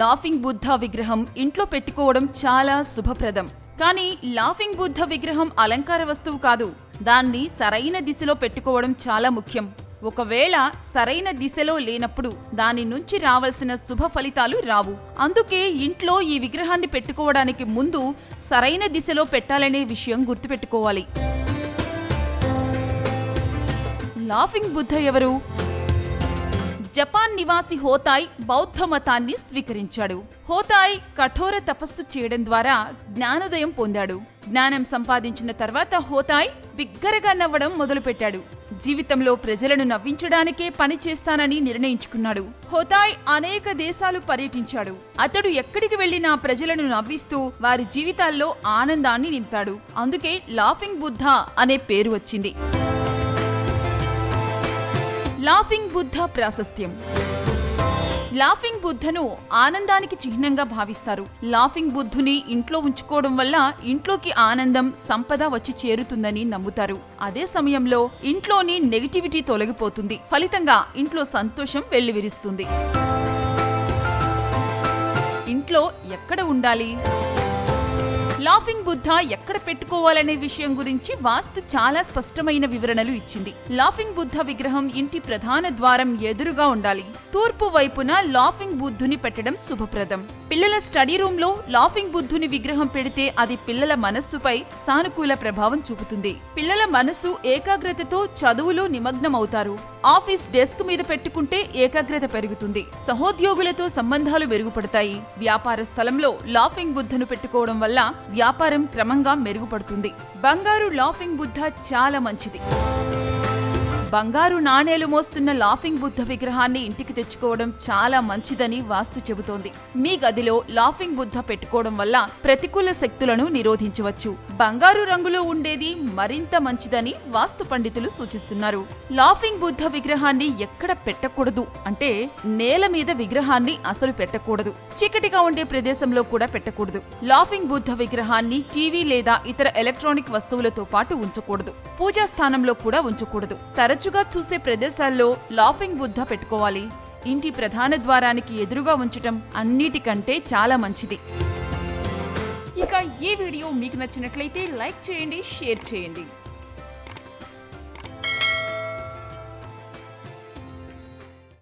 Laughing Buddha విగ్రహం ఇంట్లో పెట్టుకోవడం చాలా శుభప్రదం. కానీ లాఫింగ్ బుద్ధ విగ్రహం అలంకార వస్తువు కాదు. దాన్ని సరైన దిశలో పెట్టుకోవడం చాలా ముఖ్యం. ఒకవేళ సరైన దిశలో లేనప్పుడు దాని నుంచి రావాల్సిన శుభ ఫలితాలు రావు. అందుకే ఇంట్లో ఈ విగ్రహాన్ని పెట్టుకోవడానికి ముందు సరైన దిశలో పెట్టాలనే విషయం గుర్తుపెట్టుకోవాలి. లాఫింగ్ బుద్ధ ఎవరు? జపాన్ నివాసి హోతాయ్ బౌద్ధ మతాన్ని స్వీకరించాడు. హోతాయ్ కఠోర తపస్సు చేయడం ద్వారా జ్ఞానోదయం పొందాడు. జ్ఞానం సంపాదించిన తర్వాత హోతాయ్ బిగ్గరగా నవ్వడం మొదలుపెట్టాడు. జీవితంలో ప్రజలను నవ్వించడానికే పని చేస్తానని నిర్ణయించుకున్నాడు. హోతాయ్ అనేక దేశాలు పర్యటించాడు. అతడు ఎక్కడికి వెళ్ళినా ప్రజలను నవ్విస్తూ వారి జీవితాల్లో ఆనందాన్ని నింపాడు. అందుకే లాఫింగ్ బుద్ధ అనే పేరు వచ్చింది. లాఫింగ్ బుద్ధ ప్రాశస్త్యం. లాఫింగ్ బుద్ధను ఆనందానికి చిహ్నంగా భావిస్తారు. లాఫింగ్ బుద్ధుని ఇంట్లో ఉంచుకోవడం వల్ల ఇంట్లోకి ఆనందం సంపద వచ్చి చేరుతుందని నమ్ముతారు. అదే సమయంలో ఇంట్లోని నెగిటివిటీ తొలగిపోతుంది. ఫలితంగా ఇంట్లో సంతోషం వెల్లివిరుస్తుంది. ఇంట్లో ఎక్కడ ఉండాలి? లాఫింగ్ బుద్ధ ఎక్కడ పెట్టుకోవాలనే విషయం గురించి వాస్తు చాలా స్పష్టమైన వివరణలు ఇచ్చింది. లాఫింగ్ బుద్ధ విగ్రహం ఇంటి ప్రధాన ద్వారం ఎదురుగా ఉండాలి. తూర్పు వైపున లాఫింగ్ బుద్ధుని పెట్టడం శుభప్రదం. పిల్లల స్టడీ రూమ్లో లాఫింగ్ బుద్ధుని విగ్రహం పెడితే అది పిల్లల మనస్సుపై సానుకూల ప్రభావం చూపుతుంది. పిల్లల మనస్సు ఏకాగ్రతతో చదువులో నిమగ్నమవుతారు. ఆఫీస్ డెస్క్ మీద పెట్టుకుంటే ఏకాగ్రత పెరుగుతుంది. సహోద్యోగులతో సంబంధాలు మెరుగుపడతాయి. వ్యాపార స్థలంలో లాఫింగ్ బుద్ధను పెట్టుకోవడం వల్ల వ్యాపారం క్రమంగా మెరుగుపడుతుంది. బంగారు లాఫింగ్ బుద్ధ చాలా మంచిది. బంగారు నాణేలు మోస్తున్న లాఫింగ్ బుద్ధ విగ్రహాన్ని ఇంటికి తెచ్చుకోవడం చాలా మంచిదని వాస్తు చెబుతోంది. మీ గదిలో లాఫింగ్ బుద్ధ పెట్టుకోవడం వల్ల ప్రతికూల శక్తులను నిరోధించవచ్చు. బంగారు రంగులో ఉండేది మరింత మంచిదని వాస్తు పండితులు సూచిస్తున్నారు. లాఫింగ్ బుద్ధ విగ్రహాన్ని ఎక్కడ పెట్టకూడదు అంటే నేల మీద విగ్రహాన్ని అసలు పెట్టకూడదు. చీకటిగా ఉండే ప్రదేశంలో కూడా పెట్టకూడదు. లాఫింగ్ బుద్ధ విగ్రహాన్ని టీవీ లేదా ఇతర ఎలక్ట్రానిక్ వస్తువులతో పాటు ఉంచకూడదు. పూజా స్థానంలో కూడా ఉంచకూడదు. తరచుగా చూసే ప్రదేశాల్లో లాఫింగ్ బుద్ధ పెట్టుకోవాలి. ఇంటి ప్రధాన ద్వారానికి ఎదురుగా ఉంచటం అన్నిటికంటే చాలా మంచిది. ఇక ఈ వీడియో మీకు నచ్చినట్లయితే లైక్ చేయండి షేర్ చేయండి.